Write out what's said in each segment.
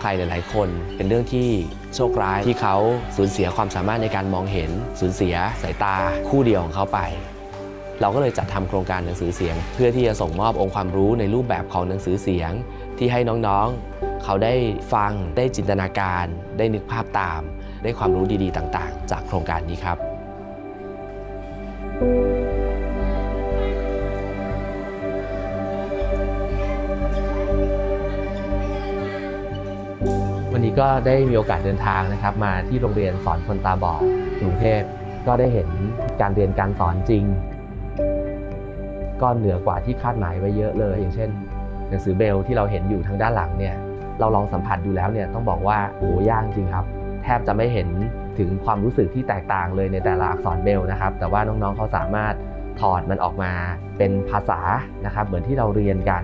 ใครหลาย ๆ คนเป็นเรื่องที่โชคร้ายที่เขาสูญเสียความสามารถในการมองเห็น สูญเสียสายตาคู่เดียวของเขาไป เราก็เลยจัดทำโครงการหนังสือเสียง เพื่อที่จะส่งมอบองค์ความรู้ในรูปแบบของหนังสือเสียง ที่ให้น้อง ๆ เขาได้ฟังได้จินตนาการ ได้นึกภาพตาม ได้ความรู้ดี ๆ ต่าง ๆ จากโครงการนี้ครับวัน นี้ก็ได้มีโอกาสเดินทางนะครับ มาที่โรงเรียนสอนคนตาบอดกรุงเทพก็ได้เห็นการเรียนการสอนจริง ก็เหนือกว่าที่คาดหมายไว้เยอะเลย อย่างเช่น หนังสือเบลที่เราเห็นอยู่ทางด้านหลังเนี่ยเราลองสัมผัสดูแล้วเนี่ยต้องบอกว่าโอ้ยากจริงครับ แทบจะไม่เห็นถึงความรู้สึกที่แตกต่างเลยในแต่ละอักษรเบลนะครับ แต่ว่าน้องๆเขาสามารถถอดมันออกมาเป็นภาษานะครับ เหมือนที่เราเรียนกัน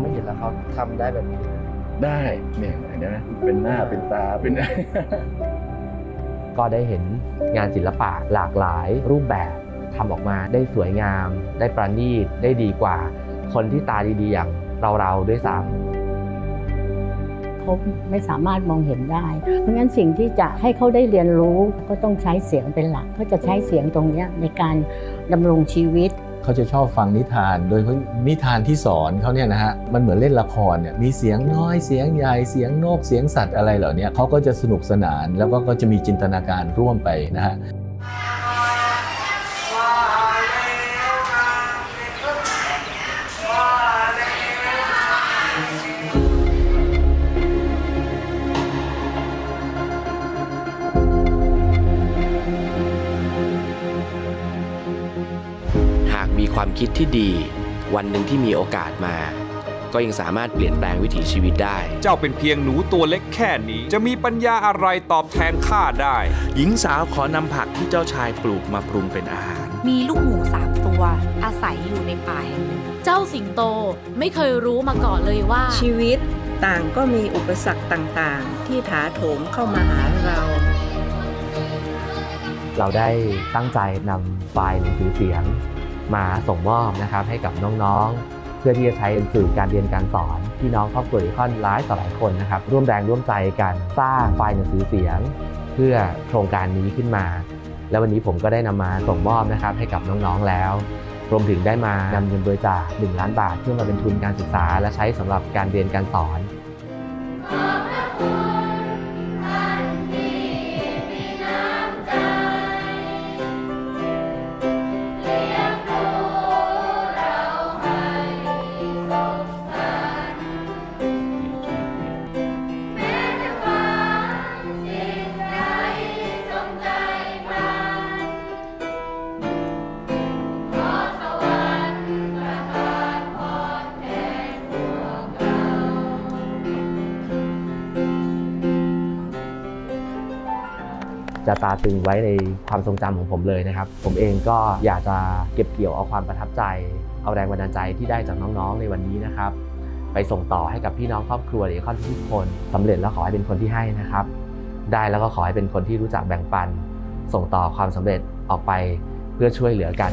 องไม่เห็นแล้วเขาทำได้แบบนี้ ได้เนี่ยเห็นไหมเป็นหน้าเป็นตาเป็น ก็ได้เห็นงานศิลปะหลากหลายรูปแบบทำออกมาได้สวยงาม ได้ประณีตได้ดีกว่า คนที่ตาดีๆ อย่างเราๆด้วยซ้ำ เขาไม่สามารถมองเห็นได้ เพราะงั้นสิ่งที่จะให้เขาได้เรียนรู้ก็ต้องใช้เสียงเป็นหลักเขาจะใช้เสียงตรงเนี้ยในการดำรงชีวิต เขาจะชอบฟังนิทาน โดยนิทานที่สอนเขาเนี่ยนะฮะมันเหมือนเล่นละครเนี่ยมีเสียงน้อยเสียงใหญ่เสียงนกเสียงสัตว์อะไรเหล่านี้เขาก็จะสนุกสนานแล้วก็จะมีจินตนาการร่วมไปนะฮะ มีความคิดที่ดี วันหนึ่งที่มีโอกาสมา ก็ยังสามารถเปลี่ยนแปลงวิถีชีวิตได้ เจ้าเป็นเพียงหนูตัวเล็กแค่นี้ จะมีปัญญาอะไรตอบแทนข้าได้ หญิงสาวขอนำผักที่เจ้าชายปลูกมาปรุงเป็นอาหาร มีลูกหมูสามตัวอาศัยอยู่ในป่าแห่งหนึ่งเจ้าสิงโตไม่เคยรู้มาก่อนเลยว่า ชีวิตต่างก็มีอุปสรรคต่างๆ ที่ถาโถมเข้ามาหาเรา เราได้ตั้งใจนำไฟล์หนังสือเสียง มาส่งมอบนะครับให้กับน้องๆ เพื่อที่จะใช้เป็นสื่อการเรียนการสอนพี่น้องครอบครัวอีคอนหลายต่อหลายคนนะครับร่วมแรงร่วมใจกันสร้างไฟล์หนังสือเสียง เพื่อโครงการนี้ขึ้นมา แล้ววันนี้ผมก็ได้นำมาส่งมอบนะครับให้กับน้องๆแล้วรวมถึงได้มานำเงินบริจาค1ล้านบาท เพื่อมาเป็นทุนการศึกษา และใช้สำหรับการเรียนการสอน จะตาตึงไว้ในความทรงจำของผมเลยนะครับ ผมเองก็อยากจะเก็บเกี่ยวเอาความประทับใจ เอาแรงบันดาลใจที่ได้จากน้องๆในวันนี้นะครับ ไปส่งต่อให้กับพี่น้องครอบครัวหรือคอนทุกคนสำเร็จแล้วขอให้เป็นคนที่ให้นะครับ ได้แล้วก็ขอให้เป็นคนที่รู้จักแบ่งปัน ส่งต่อความสำเร็จออกไปเพื่อช่วยเหลือกัน